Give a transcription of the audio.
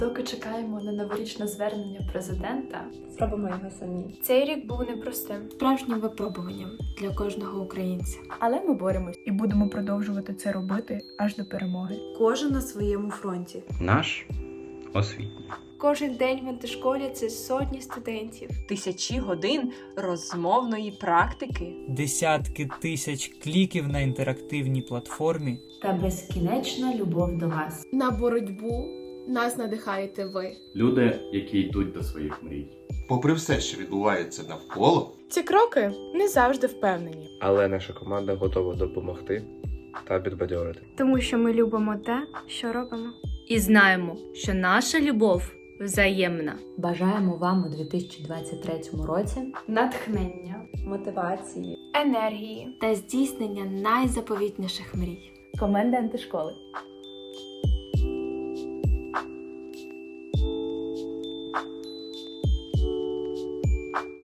доки чекаємо на новорічне звернення президента, Зробимо його самі. Цей рік був непростим. справжнім випробуванням для кожного українця. Але ми боремось і будемо продовжувати це робити аж до перемоги. Кожен на своєму фронті. Наш освітній. Кожен день в антишколі це сотні студентів. Тисячі годин розмовної практики. десятки тисяч кліків на інтерактивній платформі. та безкінечна любов до вас. На боротьбу нас надихаєте ви. Люди, які йдуть до своїх мрій. Попри все, що відбувається навколо, Ці кроки не завжди впевнені. Але наша команда готова допомогти та підбадьорити. Тому що ми любимо те, що робимо. І знаємо, що наша любов взаємна. Бажаємо вам у 2023 році натхнення, Мотивації. Енергії. та здійснення найзаповітніших мрій. Команда антишколи.